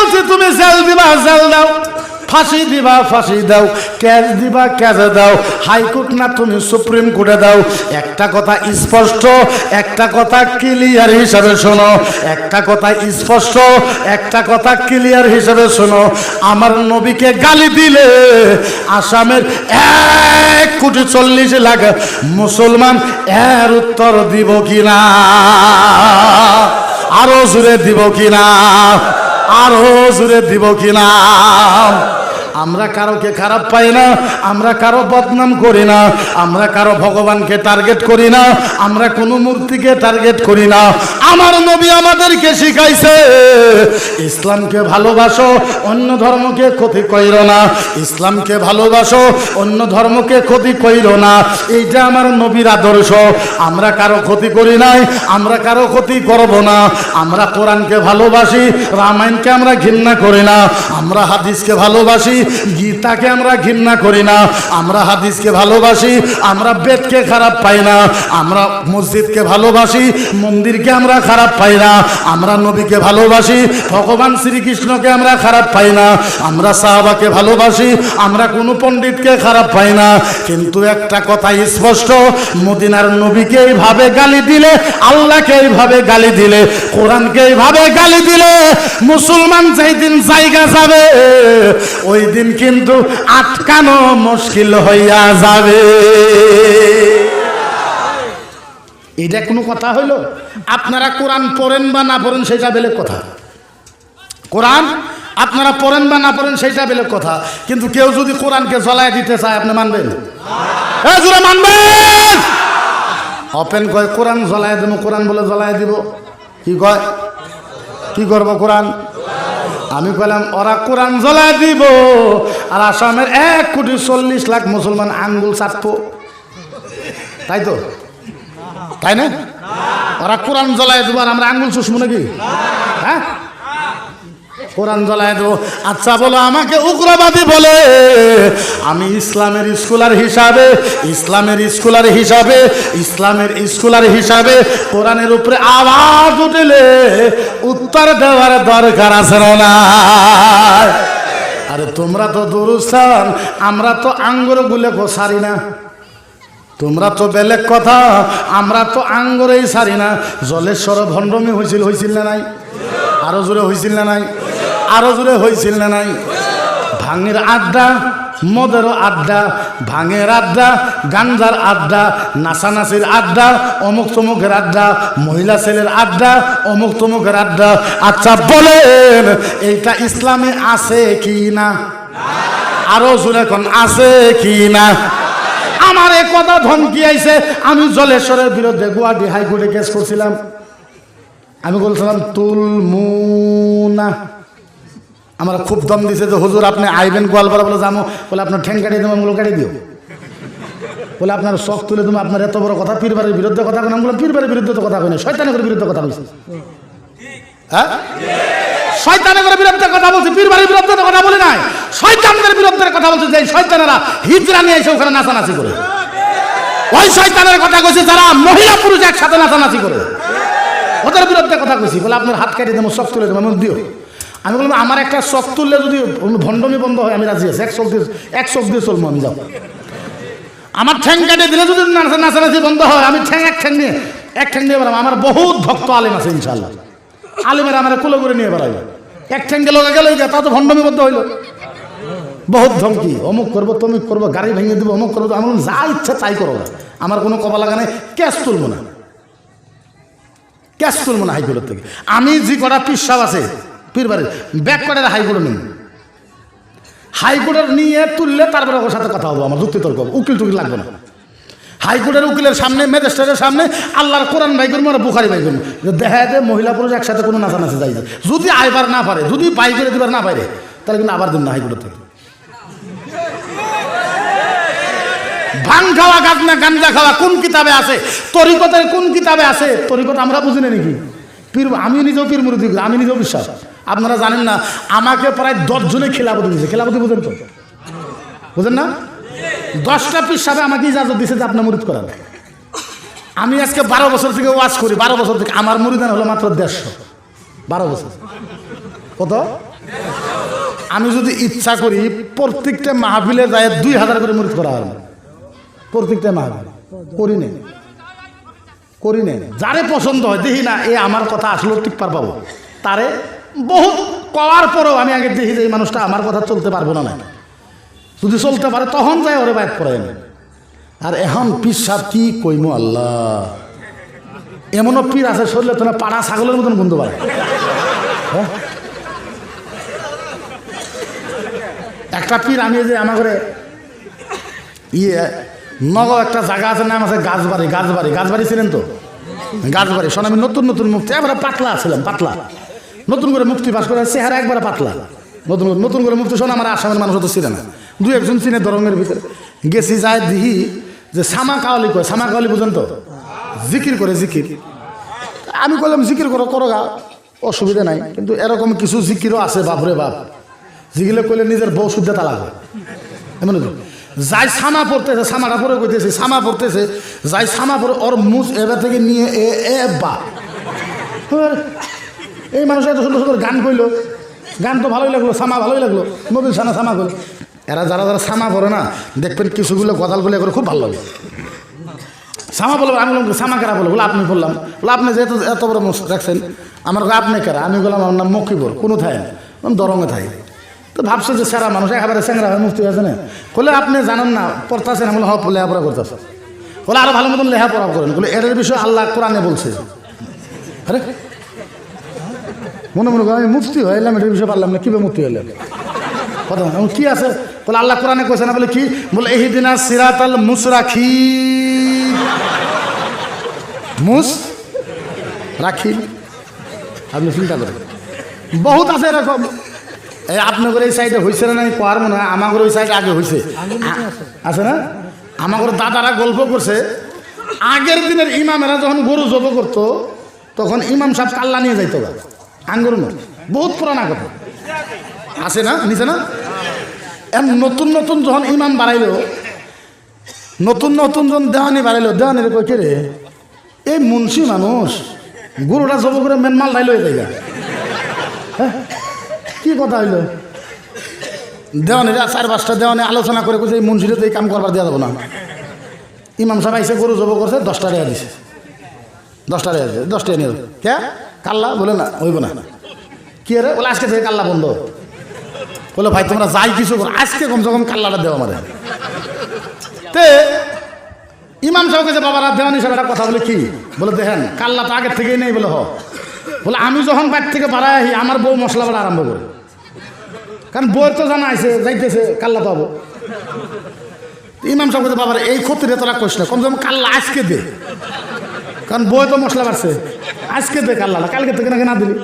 বলছি, তুমি জেল দিবা, জেল দাও। ফাঁসি দিবা, ফাঁসি দাও। ক্যাচ দিবা ক্যাচে দাও। হাইকোর্ট না, তুমি সুপ্রিম কোর্টে দাও। একটা কথা স্পষ্ট, একটা কথা ক্লিয়ার হিসাবে শোনো। একটা কথা স্পষ্ট, একটা কথা ক্লিয়ার হিসাবে শোনো। আমার নবীকে গালি দিলে আসামের এক কোটি চল্লিশ লাখ মুসলমান এর উত্তর দিব কিনা? আরও জুড়ে দিব কিনা? আরও জুড়ে দিব কিনা? আমরা কারোকে খারাপ পাই না, আমরা কারও বদনাম করি না, আমরা কারও ভগবানকে টার্গেট করি না, আমরা কোনো মূর্তিকে টার্গেট করি না। আমার নবী আমাদেরকে শিখাইছে, ইসলামকে ভালোবাসো, অন্য ধর্মকে ক্ষতি কইর না। ইসলামকে ভালোবাসো, অন্য ধর্মকে ক্ষতি কইর না। এইটা আমার নবীর আদর্শ। আমরা কারও ক্ষতি করি নাই, আমরা কারও ক্ষতি করব না। আমরা কোরআনকে ভালোবাসি, রামায়ণকে আমরা ঘৃণা করি না। আমরা হাদিসকে ভালোবাসি গীতাকে আমরা ঘৃণা করি না, আমরা হাদিসকে ভালোবাসি, আমরা বেদকে খারাপ পাই না, আমরা মসজিদকে ভালোবাসি, মন্দিরকে আমরা খারাপ পাই না, আমরা নবীকে ভালোবাসি, ভগবান শ্রীকৃষ্ণকে আমরা খারাপ পাই না, আমরা সাহাবাকে ভালোবাসি, আমরা কোনো পণ্ডিতকে খারাপ পাই না। কিন্তু একটা কথা স্পষ্ট, মদিনার নবীকে এইভাবে গালি দিলে, আল্লাহকে এইভাবে গালি দিলে, কোরআনকে এইভাবে গালি দিলে, মুসলমান যেই দিন জায়গা যাবে, ওই দিন কিন্তু আটকানো মুশকিল হইয়া যাবে। এটা কোনো কথা হইল? আপনারা কোরআন পড়েন বা না পড়েন সেটা বেলেগ কথা। কোরআন আপনারা পড়েন বা না পড়েন সেটা বেলেগ কথা। কিন্তু কেউ যদি কোরআনকে জ্বলায় দিতে চায়, আপনি মানবেন? মানবেন! ওপেন কয়, কোরআন জ্বলায় দেবো, কোরআন বলে জ্বলায় দিব। কি কয়? কি করব কোরআন? আমি বললাম ওরা কোরআন জ্বলাই দিব আর আসামের এক কোটি চল্লিশ লাখ মুসলমান আঙ্গুল চাটবো তাই তো? তাই না? ওরা কোরআন জ্বলায় দিব আর আমরা আঙ্গুল চুষবো নাকি? হ্যাঁ? কোরআন জ্বলায় দেবো। আচ্ছা বলো, আমাকে উগ্রবাদী বলে। আমি ইসলামের স্কুলার হিসাবে, ইসলামের স্কুলার হিসাবে, ইসলামের স্কুলার হিসাবে কোরআনের উপরে আওয়াজ উঠলে উত্তর দেওয়ার দরকার আছে না আরে তোমরা তো দুরুস্থান, আমরা তো আঙ্গুর গুলে সারি না। তোমরা তো বেলেগ কথা, আমরা তো আঙ্গরেই সারি না। জলেশ্বর ভণ্ডমি হয়েছিল হয়েছিল না নাই? আরও জোরে হয়েছিল না নাই? আরও জোরে হয়েছিল না নাই? ভাঙের আড্ডা মদেরও আড্ডা, ভাঙের আড্ডা, গাঞ্জার আড্ডা, নাচানাচির আড্ডা, অমুক তমুকের আড্ডা, মহিলা ছেলের আড্ডা, অমুক তমুকের আড্ডা। আচ্ছা বলেন, এইটা ইসলামে আছে কি না? আরও জোরে কোন, আছে কি না? আমার এ কথা ধমকি আইছে, আমি জলেশ্বরের বিরুদ্ধে গুয়াহাটি হাইকোর্টে কেস করছিলাম। আমি বলছিলাম, তুলমুনা। আমার খুব দম দিছে যে, হুজুর, আপনি আইবেন গোয়ালপাড়া বলে যাব বলে, আপনার ঠ্যাং কাটিয়ে দেবো আমগুলো কাটিয়ে দিও। বলে, আপনার শখ তুলে তুমি আপনার এত বড় কথা পীরবারের বিরুদ্ধে কথা কেন বললাম পীরবারের বিরুদ্ধে তো কথা কই না, শয়তানের বিরুদ্ধে কথা বলছি। হ্যাঁ? শয়তানের বিরুদ্ধে কথা বলছি পীরবারের বিরুদ্ধে তো কথা বলি নাই। শয়তানদের বিরুদ্ধে কথা বলছি যে শয়তানেরা হিজরা নিয়ে এসে ওখানে নাচানাচি করে। ওই শয়তানের কথা কইছে যারা মহিলা পুরুষ একসাথে নাচানাচি করে। ওদের বিরুদ্ধে কথা কইছি, বলে, আপনার হাত কাটিয়ে দেবো, শখ তুলে দেবো দিও। আমি বললাম আমার একটা শখ তুললে যদি ভণ্ডমি বন্ধ হয় আমি রাজি আছি। এক চোখ দিয়ে এক চোখ দিয়ে চলবো আমি যাও আমার ঠ্যাং কাটিয়ে দিলে যদি নাচা নাচানাচি বন্ধ হয় আমি ঠ্যাং এক ঠ্যাং নিয়ে এক ঠ্যাং নিয়ে বেড়াবো। আমার বহুত ভক্ত আলেম আছে ইনশাল্লাহ আলেমের আমার কুলো করে নিয়ে বেড়াই এক ঠ্যাং গেল গেল তা তো ভণ্ডমি বন্ধ হইল। বহুত ধমকি অমুক করব তমুক করব গাড়ি ভেঙে দেবো অমুক করব। আমি বললাম, যা ইচ্ছা তাই করো। আমার কোনো কবা লাগা নেই ক্যাশ তুলবো না। ক্যাশ তুলবো না হাইকোর্টের থেকে। আমি যে কটা পিসাব আছে পীরবারে ব্যাক করে হাইকোর্টে নেই। হাইকোর্টের নিয়ে তুললে তারপরে ওর সাথে কথা হব, আমার যুক্তি তর্ক হবে। উকিল টুকিল লাগবে না। হাইকোর্টের উকিলের সামনে, ম্যাজিস্ট্রেটের সামনে, আল্লাহর কোরআন ভাই করব আর বুখারি ভাই করব দেখা যায় মহিলা পুরুষ একসাথে কোনো নাচা নাচানাচি যাই যদি আইবার না পারে, যদি পাই করে দিবার না পারে, তাহলে কিন্তু আবার দিন না হাইকোর্টের থেকে। ভাং খাওয়া, গাছ না গাঞ্জা খাওয়া, কোন কিতাবে আছে? তরিকতের কোন কিতাবে আছে? তরিকত আমরা বুঝি নাকি? পীর, আমি নিজেও পীর মুরুদি আমি নিজেও বিশ্বাস। আপনারা জানেন না, আমাকে প্রায় দশজনে খেলাপতি দিয়েছে। খেলাপতি বুঝেন তো? বুঝেন না? দশটা পিস সাথে আমাকে ইজাজত দিয়েছে যে আপনার মুরিদ করান আমি আজকে বারো বছর থেকে ওয়াজ করি, বারো বছর থেকে। আমার মুরিদান হলো মাত্র দেড়শো। বারো বছর। কত? আমি যদি ইচ্ছা করি, প্রত্যেকটা মাহফিলে যায় দুই হাজার করে মুরিদ করা হবে প্রত্যেকটা মাহফিল। করি নেই। করি নেই। যারে পছন্দ হয়, দেখি না, এ আমার কথা আসলেও ঠিক পার পাবো। তারে বহুত কওয়ার পরেও আমি আগে দেখি যে এই মানুষটা আমার কথা চলতে পারব না যদি চলতে পারে, তখন যায় ওরে বাইক পড়াই না আর এখন পীর সাহ কি কইমু আল্লাহ? এমনও পীর আছে, শরীরে তোমার পাড়া ছাগলের মতন গন্ধ পারে হ্যাঁ? একটা পীর আমি যে আমার ঘরে ইয়ে নগ একটা জায়গা আছে, নাম আছে গাছবাড়ি গাছবাড়ি। গাছবাড়ি ছিলেন তো? গাছবাড়ি। শোন, আমি নতুন নতুন মুক্তি এবারে পাতলা ছিলাম, পাতলা। নতুন করে মুক্তি পাস করে চেহারা একবারে পাতলা। নতুন নতুন করে মুক্তি শোন, আমার আসামের মানুষ তো ছিল না। দুই একজন চিনে ধরনের ভিতরে। গেছি যায় দিহি যে সামা কাওয়ালি কয়, সামা কাওয়ালি বুঝেন তো? জিকির করে জিকির। আমি বললাম জিকির করো করো গা, অসুবিধা নাই। কিন্তু এরকম কিছু জিকিরও আছে, বাপরে বাপ। জিকিলে কইলে নিজের বউ শুদ্ধ তালা হয়। এমন। যাই সামা পড়তেছে, সামাটা পরে কইতেছে, সামা পড়তেছে, যাই সামা পরে ওর মুখ এবার থেকে নিয়ে এ বা। এই মানুষ এত সুন্দর সুন্দর গান কইলো। গান তো ভালোই লাগল, সামা ভালোই লাগল। নবীন সানা সামা করল এরা যারা যারা সামা পড়ে না, দেখবেন কিছুগুলো গদাল বলে করে খুব ভালো লাগে। সামা বলব, আমি বললাম, সামা কেরা বলো বলে, আপনি বললাম। বলে, আপনি যেহেতু এত বড় মুখ রাখছেন আমার আপনি কেরা? আমি বললাম, আমার নাম মকিবর, কোনো থাই না। দরঙ্গে থাই তো ভাবছে যে সেরা মানুষ, একেবারে স্যাংরা হয়ে মুক্তি হয়েছে না। বলে, আপনি জানেন না, পড়তেছেন? বলে হ্যাঁ লেখাপড়া করতেছে। বলে, আরও ভালো মতন লেখাপড়া করেন। বলে এটার বিষয়ে আল্লাহ কোরআনে বলছে। আরে মনে মনে আমি মুফতি হইলাম এটার বিষয়ে পারলাম না কীভাবে মুক্তি হইলাম? কথা বলো, কি আছে? বলে আল্লাহ কোরআনে কইছে না বলে কি? বলে এই দিনা সিরাতাল মুসরাখি মুস রাখি আপনি চিন্তা করেন। বহুত আছে এরকম। এই আপনাদের এই সাইডে হয়েছে না নাই কোয়ার মনে হয়? আমাদের ওই সাইডে আগে হয়েছে আছে না? আমাদের দাদারা গল্প করছে। আগের দিনের ইমামেরা যখন গরু জব করতো তখন ইমাম সাহেব কাল্লা নিয়ে যাইতো আঙ্গুর না বহুত পুরানা কথা। আছে না? নিচে না? এম নতুন নতুন যখন ইমাম বাড়াইলো, নতুন নতুন যখন দেওয়ানি বাড়াইলো, দেওয়ানির কে রে এই মুন্সি মানুষ, গরুটা জব করে মেনমাল ডাইলো এই জায়গা হ্যাঁ? কি কথা হইল? দেওয়ানি চার পাঁচটা দেওয়ানি আলোচনা করে কইছে, এই মুন্সিরে তো এই কাম করবার দেওয়া যাব না। ইমাম সাহেব আইসে গরু জব করছে, দশটা টাকা দিছে। দশটা টাকা দিছে দশ টাকা নিয়ে কে? কাল্লা? বলে না, হইব না। কি রে? বলে, আজকে থেকে কাল্লা বন্ধ। বলে, ভাই, তোমরা যাই কিছু আজকে কমসে কম কাল্লাটা দেওয়া আমাদের তে, ইমাম সাহেব কাছে বাবারা, দেওয়ানি সাহেব একটা কথা বলে কি? বলে, দেখেন কাল্লা তো আগের থেকেই নেই বলে, হ। বলে, আমি যখন বাড়ি থেকে বাড়াই আহি, আমার বউ মশলা বাড়া আরম্ভ করে। কারণ বউয়ের তো জানা আছে, যাইতেছে, কাল্লা পাবো। ইমাম সাহেব বাবার, এই ক্ষতিরে তোরা না। কমসে কম কাল্লা আজকে দে। কারণ বই তো মশলা বাড়ছে। আজকে দে কাল্লা কালকে থেকে নাকি না দিলি।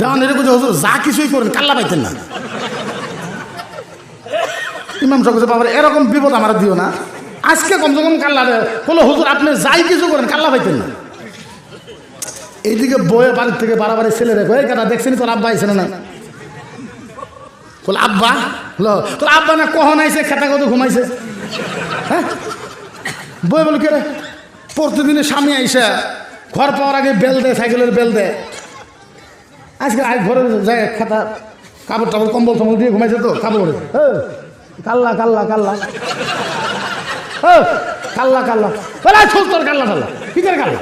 দেওয়ান এরকম যে হুজুর যা কিছুই করেন, কাল্লা পাইতেন না। ইমাম সাহেব বাবার, এরকম বিপদ আমার দিও না। আজকে কমসে কম কাল্লা বলো, হুজুর, আপনি যাই কিছু করেন, কাল্লা পাইতেন না। এইদিকে বইয়ের বাড়ির থেকে বাড়াবাড়ি ছেলে রেখো এই কথা দেখছেনি তোর আব্বা আইসে না বলে, আব্বা? লো তোর আব্বা না কখন আইসে খেতা কত ঘুমাইছে? হ্যাঁ? বই বলো, কে রে? প্রতিদিনের স্বামী আইসা ঘর পাওয়ার আগে বেল দেয় সাইকেলের বেল দেয়। আজকে আজ ঘরে যায় খাতা কাপড় টাপড় কম্বল টম্বল দিয়ে ঘুমাইছে তো কাপড়। কাল্লা কাল্লা কাল্লা। কাল্লা কাল্লা। বলে ছোট তোর কাল্লা কাল্লা। কি করে কাল্লা?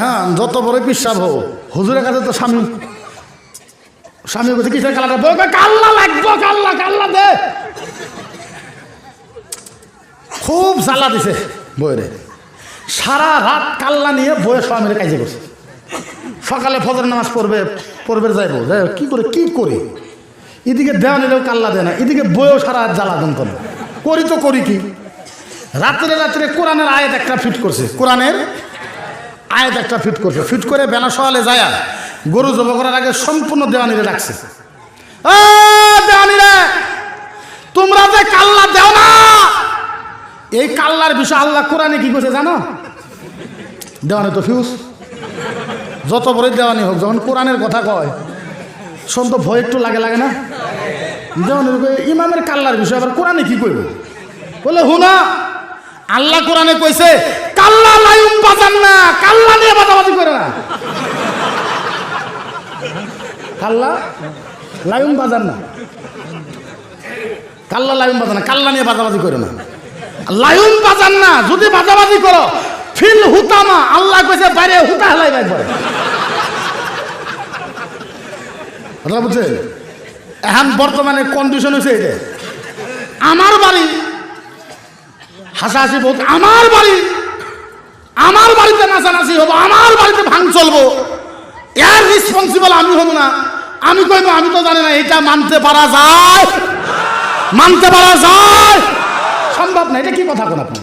হ্যাঁ যত বড় পিসাব হোক হুজুরের কাছে তো স্বামী স্বামী বলছে কিসের কাল্লাটা? কয়, কাল্লা লাগবো কাল্লা কাল্লা দে। খুব জ্বালা দিছে। বইরে। সারা রাত কাল্লা নিয়ে বইয়ের স্বামীর কাজে করছে সকালে ফজর নামাজ পড়বে পড়বে যাইব। যাই কি করে, কি করি? এদিকে দেওয়া নিলেও কাল্লা দেয় না, এদিকে বইও সারা রাত জ্বালা দন করে। করি তো করি কি? রাত্রে রাত্রে কোরআনের আয়াত একটা ফিট করছে। কোরআনের আয়াত একটা ফিট করছে। ফিট করে বেলা সকালে যায় গরু জব করার আগে সম্পূর্ণ দেওয়ানিরে রাখছে ও দেওয়ানিরে তোমরা যে কাল্লা দেও না এই কাল্লার বিষয় আল্লাহ কোরআনে কি করছে জানো? দেওয়ানি তো ফিউজ যত বড় দেওয়ানি হোক, যখন কোরআনের কথা কয় শোন তো ভয় একটু লাগে লাগে না? দেওয়ানি ইমামের কাল্লার বিষয়, আবার কোরআনে কি করবে বলে, হুনা, আল্লাহ কোরআনে কইছে, কাল্লা লাইম বাজান না কাল্লা নিয়ে বাজাবাজি করে না। কাল্লা লাইম বাজার না কাল্লা লাইম বাজার না কাল্লা নিয়ে বাজাবাজি করে না। লাইম বাজান না যদি বাজাবাজি করো ফিল হুতামা আল্লাহ কইছে বাইরে হুতা হেলাই একবার কথা বুঝছেন এখন বর্তমানে কন্ডিশন হয়েছে এটা আমার বাড়ি হাসাহাসি বহুত আমার বাড়ি আমার বাড়িতে নাচানাচি হব আমার বাড়িতে ভাঙ চলবো এর রেসপন্সিবল আমি হব না। আমি কইব আমি তো জানি না এটা মানতে পারা যায়। মানতে পারা যায়। সম্ভব না, এটা কি কথা কোন আপনি?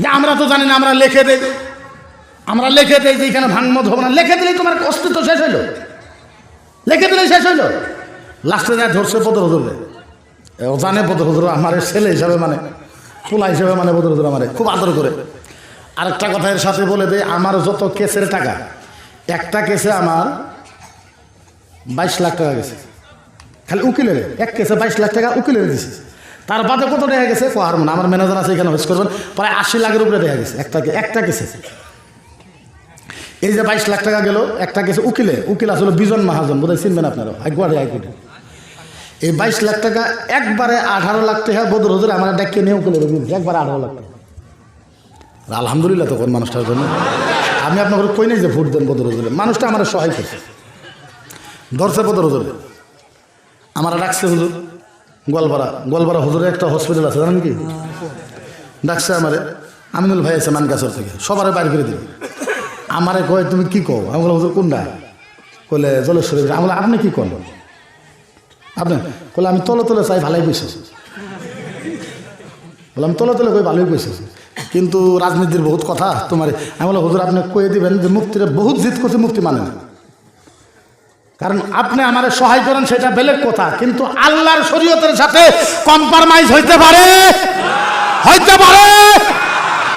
যে আমরা তো জানি না, আমরা লিখে দেই। আমরা লিখে দেই যে এখানে ভাঙমত হবে না। লিখে দিলেই তোমার অস্তিত্ব শেষ হইল। লিখে দিলেই শেষ হইল। লাস্টে যায় ধরছে বদর হজুরে ও জানে বদর হজুর আমার ছেলে হিসাবে মানে পোলা হিসাবে মানে বদর হজুর আমার খুব আদর করে। আরেকটা কথা এর সাথে বলে দেয় আমার যত কেসের টাকা, একটা কেসে আমার বাইশ লাখ টাকা গেছে। খালি উকিলের, এক কেসে বাইশ লাখ টাকা উকিলের দিছে। তার বাদে কত দেখা গেছে? আর মানে আমার ম্যানেজার আছে এখানে হোস করবেন। প্রায় আশি লাখের উপরে দেখা গেছে। একটা একটা কেসে এই যে বাইশ লাখ টাকা গেল, একটা কেসে উকিলে। উকিল আসলে বিজন মহাজন, বোধহয় চিনবেন আপনারা হাইকোর্টে হাইকোর্টে। এই বাইশ লাখ টাকা একবারে আঠারো লাখ টাকা বদর হজুর আমার ডাকিয়ে নিয়ে উকিলের একবারে আঠারো লাখ টাকা। আলহামদুলিল্লাহ তখন মানুষটার জন্য। আমি আপনাকে কই নাই যে ভোট দেন বদর হজুরে মানুষটা আমার সহায় করছে। ধরছে বদর হজুরে আমার ডাকছে হুজুর। গোয়ালপাড়া গোয়ালপাড়া হুজুরের একটা হসপিটাল আছে, জানেন কি? ডাকছে আমারে, আমিনুল ভাই আছে মানকাছর থেকে, সবারে বাইর করে দিল আমারে কয়, তুমি কি কও? আমি বললাম, হুজুর কোনটা কইলে, জলেশ্বরী। আমি আপনি কি কন? আপনি, কইলে, আমি তলে তলে চাই, ভালোই কইছে বললাম, তলে তলে কই, ভালোই কইছে কিন্তু রাজনীতির বহুত কথা তোমার। আমি বললাম, হুজুর, আপনি কয়ে দিবেন যে মুক্তির বহুত জিত করছে, মুক্তি মানে না। কারণ আপনি আমার সহায় করেন, সেটা বেলেগ কথা। কিন্তু আল্লাহর শরীয়তের সাথে কম্প্রোমাইজ হইতে পারে? হইতে পারে?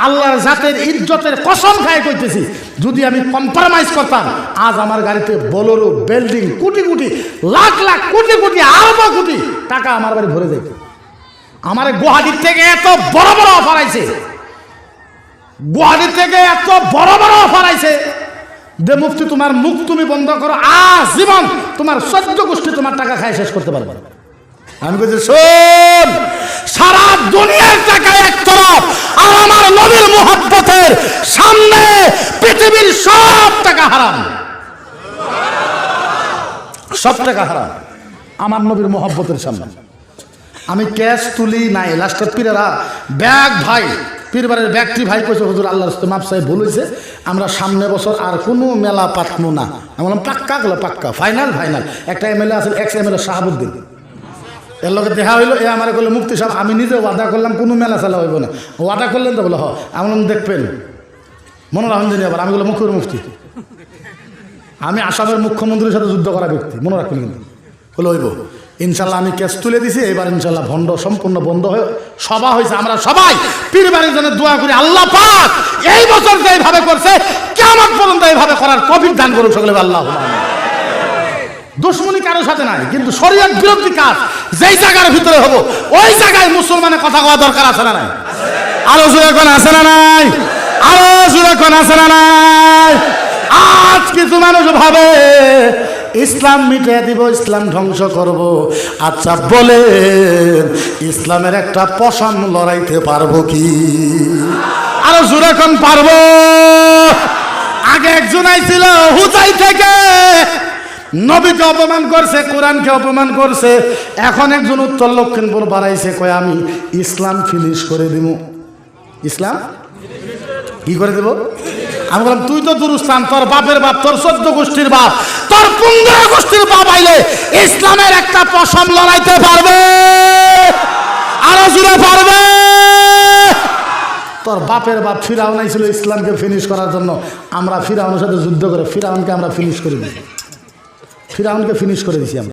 আল্লাহর জাতের ইজ্জতের কসম খায় কইতেছি। যদি আমি কম্প্রোমাইজ করতাম, আজ আমার গাড়িতে বলোরো বিল্ডিং কোটি কোটি, লাখ লাখ কোটি কোটি আরব কোটি টাকা আমার বাড়ি ভরে যেত আমার গুয়াহাটির থেকে এত বড় বড় অফার আইছে। গুয়াহাটির থেকে এত বড় বড় অফার আইছে। যে মুক্তি তোমার মুখ তুমি বন্ধ করো। আজীবন তোমার সদ্য গোষ্ঠী তোমার টাকা খায় শেষ করতে পারবে। আমি বলছি, শোন, সারা দুনিয়ার টাকা এক তরফ আর আমার নবীর মোহাব্বতের সামনে পৃথিবীর সব টাকা হারাম। সব টাকা হারাম। আমার নবীর মোহাব্বতের সামনে। আমি ক্যাশ তুলি নাই লাস্টের পীরেরা, ব্যাগ ভাই পীরবারের ব্যক্তি ভাই কইছে, হুজুর আল্লাহ রস্তে মাপ সাহেব বলেছে আমরা সামনে বছর আর কোনো মেলা পাতমু না। আমি বললাম, পাক্কা গেলো পাক্কা। Final final. একটা এমএলএ আছে এক্স এমএলএ শাহাবুদ্দিন। এর লগে দেখা হইল, এ আমার করলে মুক্তি সাহেব, আমি নিজে ওয়াদা করলাম, কোনো মেলা চালা হইব না। ওয়াদা করলেন তো বলে, হ। আমি বললাম, দেখবেন। মনে রাখুন জানি আবার, আমি বললাম মুখের মুক্তি আমি আসামের মুখ্যমন্ত্রীর সাথে যুদ্ধ করা ব্যক্তি, মনে রাখবেন কিন্তু। হইব। ইনশাল্লাহ আমি কেস তুলে দিছি, এবার ইনশাল্লাহ ভণ্ড সম্পূর্ণ বন্ধ হয়ে সভা হয়েছে। আমরা সবাই পীর বাড়ির জন্য দোয়া করি, আল্লাহ পাক এই বছর যে এইভাবে করছে কেমন পর্যন্ত এইভাবে করার কবির দান করুন সকলে, আল্লাহ দুশ্মনী কারোর সাথে নাই, কিন্তু শরীয়ত বিরোধী কাজ, যেই জায়গার ভিতরে হব, ওই জায়গায় মুসলমানের কথা কওয়া দরকার আছে না নাই? আরও জোরে কোন আছে না নাই? আরও জোরে কোন আছে না নাই? আজ কিছু মানুষ ভাবে ইসলাম মিটে দিব, ইসলাম ধ্বংস করব। আচ্ছা বলে ইসলামের একটা পশম লড়াইতে পারব কি? আরও জোরে কোন পারব? আগে একজন আইছিল হুজাই থেকে। নবীকে অপমান করছে, কোরআনকে অপমান করছে। এখন একজন উত্তর লক্ষিণপুর বাড়াইছে, কয়, আমি ইসলাম ফিনিশ করে দিব। ইসলাম? কি করে দেব? আমি বললাম, তুই তো দুরুস্থান, তোর বাপের বাপ, তোর চোদ্দ গোষ্ঠীর বাপ, তোর পনেরো গোষ্ঠীর বাপ আইলে ইসলামের একটা পশম লড়াইতে পারবে, আরও জুড়ে পারবে। তোর বাপের বাপ ফিরাউন আইছিল ইসলামকে ফিনিশ করার জন্য। আমরা ফিরাউনের সাথে যুদ্ধ করে ফিরাউনকে আমরা ফিনিশ করে দিই। ফিরাউনকে ফিনিশ করে দিছি আমরা।